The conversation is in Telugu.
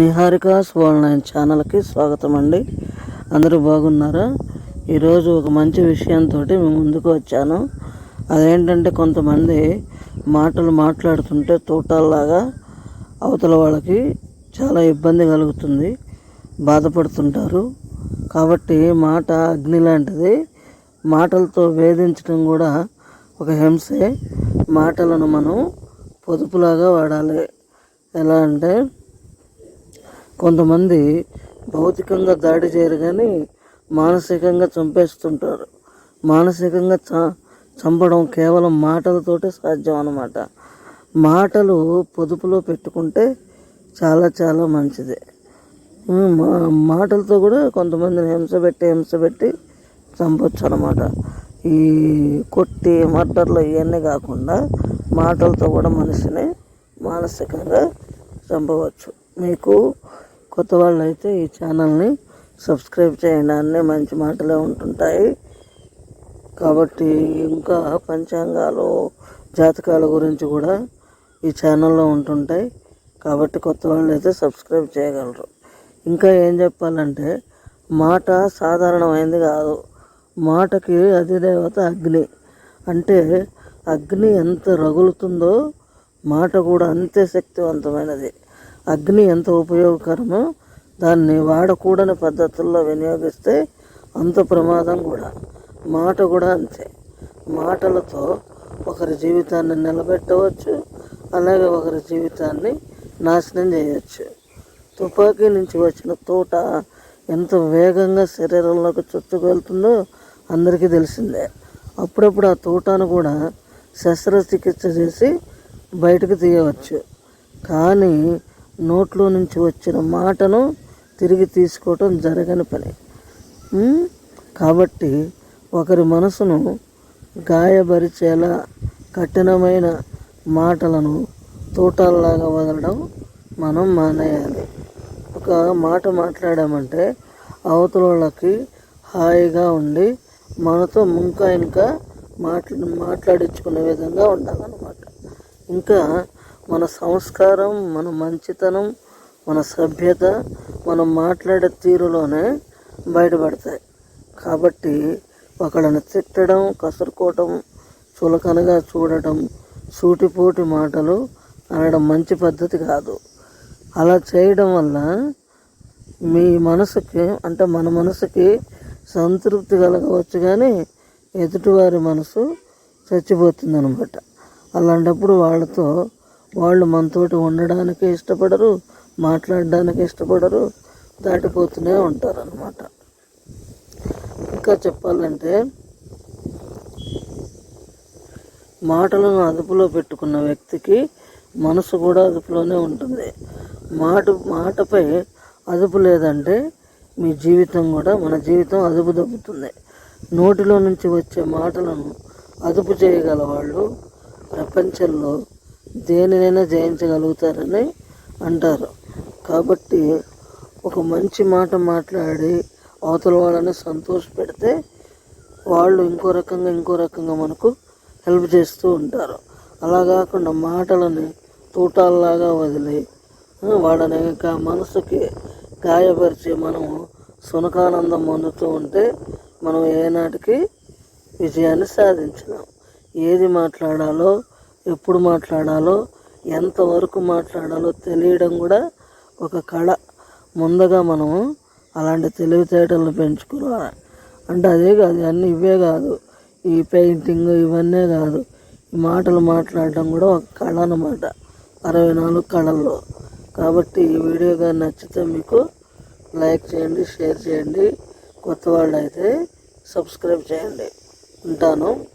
నిహారికాస్ వరల్డ్ నైన్ ఛానల్కి స్వాగతం అండి అందరూ బాగున్నారా? ఈరోజు ఒక మంచి విషయంతో మేము ముందుకు వచ్చాను. అదేంటంటే కొంతమంది మాటలు మాట్లాడుతుంటే తోటల్లాగా అవతల వాళ్ళకి చాలా ఇబ్బంది కలుగుతుంది బాధపడుతుంటారు. కాబట్టి మాట అగ్ని లాంటిది. మాటలతో వేధించడం కూడా ఒక హింసే. మాటలను మనం పొదుపులాగా వాడాలి. ఎలా అంటే కొంతమంది భౌతికంగా దాడి చేయరు కానీ మానసికంగా చంపేస్తుంటారు. మానసికంగా చ చంపడం కేవలం మాటలతోటే సాధ్యం అన్నమాట. మాటలు పొదుపులో పెట్టుకుంటే చాలా చాలా మంచిది. మా మాటలతో కూడా కొంతమందిని హింస పెట్టి హింస పెట్టి చంపొచ్చు అనమాట ఈ కొట్టి మర్డర్లు ఇవన్నీ కాకుండా మాటలతో కూడా మనిషిని మానసికంగా చంపవచ్చు. మీకు కొత్త వాళ్ళు అయితే ఈ ఛానల్ని సబ్స్క్రైబ్ చేయండి. అన్నీ మంచి మాటలే ఉంటుంటాయి. కాబట్టి ఇంకా పంచాంగాలు జాతకాల గురించి కూడా ఈ ఛానల్లో ఉంటుంటాయి. కాబట్టి కొత్త వాళ్ళు అయితే సబ్స్క్రైబ్ చేయగలరు. ఇంకా ఏం చెప్పాలంటే మాట సాధారణమైనది కాదు. మాటకి అధిదేవత అగ్ని. అంటే అగ్ని ఎంత రగులుతుందో మాట కూడా అంతే శక్తివంతమైనది. అగ్ని ఎంత ఉపయోగకరమో దాన్ని వాడకూడని పద్ధతుల్లో వినియోగిస్తే అంత ప్రమాదం కూడా. మాట కూడా అంతే. మాటలతో ఒకరి జీవితాన్ని నిలబెట్టవచ్చు అలాగే ఒకరి జీవితాన్ని నాశనం చేయవచ్చు తుపాకీ నుంచి వచ్చిన తోట ఎంత వేగంగా శరీరంలోకి చొచ్చుకెళ్తుందో అందరికీ తెలిసిందే. అప్పుడప్పుడు ఆ తోటను కూడా శస్త్రచికిత్స చేసి బయటకు తీయవచ్చు. కానీ నోట్లో నుంచి వచ్చిన మాటను తిరిగి తీసుకోవటం జరగని పని. కాబట్టి ఒకరి మనసును గాయపరిచేలా కఠినమైన మాటలను తోటల్లాగా వదలడం మనం మానేయాలి. ఒక మాట మాట్లాడామంటే అవతల వాళ్ళకి హాయిగా ఉండి మనతో ఇంకా ఇంకా మాట్లా మాట్లాడించుకునే విధంగా ఉండాలన్నమాట. ఇంకా మన సంస్కారం మన మంచితనం మన సభ్యత మనం మాట్లాడే తీరులోనే బయటపడతాయి. కాబట్టి ఒకళ్ళని తిట్టడం కసురుకోవటం చులకనగా చూడటం సూటిపోటి మాటలు అనడం మంచి పద్ధతి కాదు. అలా చేయడం వల్ల మీ మనసుకి అంటే మన మనసుకి సంతృప్తి కలగవచ్చు కానీ ఎదుటివారి మనసు చచ్చిపోతుందనమాట. అలాంటప్పుడు వాళ్ళతో వాళ్ళు మనతోటి ఉండడానికి ఇష్టపడరు మాట్లాడడానికి ఇష్టపడరు దాటిపోతూనే ఉంటారన్నమాట. ఇంకా చెప్పాలంటే మాటలను అదుపులో పెట్టుకున్న వ్యక్తికి మనసు కూడా అదుపులోనే ఉంటుంది. మాట మాటపై అదుపు లేదంటే మీ జీవితం కూడా మన జీవితం అదుపు దప్పుతుంది నోటిలో నుంచి వచ్చే మాటలను అదుపు చేయగల వాళ్ళు ప్రపంచంలో దేనినైనా జయించగలుగుతారని అంటారు. కాబట్టి ఒక మంచి మాట మాట్లాడి అవతల వాళ్ళని సంతోష పెడితే వాళ్ళు ఇంకో రకంగా ఇంకో రకంగా మనకు హెల్ప్ చేస్తూ ఉంటారు. అలా కాకుండా మాటలని తూటాల్లాగా వదిలి వాళ్ళని ఇంకా మనసుకి గాయపరిచి మనము సునకానందం పొందుతూ ఉంటే మనం ఏనాటికి విజయాన్ని సాధించలేం. ఏది మాట్లాడాలో ఎప్పుడు మాట్లాడాలో ఎంతవరకు మాట్లాడాలో తెలియడం కూడా ఒక కళ. ముందుగా మనము అలాంటి తెలివితేటలను పెంచుకోవాలి అంటే అదే కాదు అన్నీ ఇవే కాదు. ఈ పెయింటింగ్ ఇవన్నీ కాదు. ఈ మాటలు మాట్లాడడం కూడా ఒక కళ అన్నమాట. అరవై నాలుగు కళల్లో. కాబట్టి ఈ వీడియో కానీ నచ్చితే మీకు లైక్ చేయండి షేర్ చేయండి. కొత్త వాళ్ళు అయితే సబ్స్క్రైబ్ చేయండి. ఉంటాను.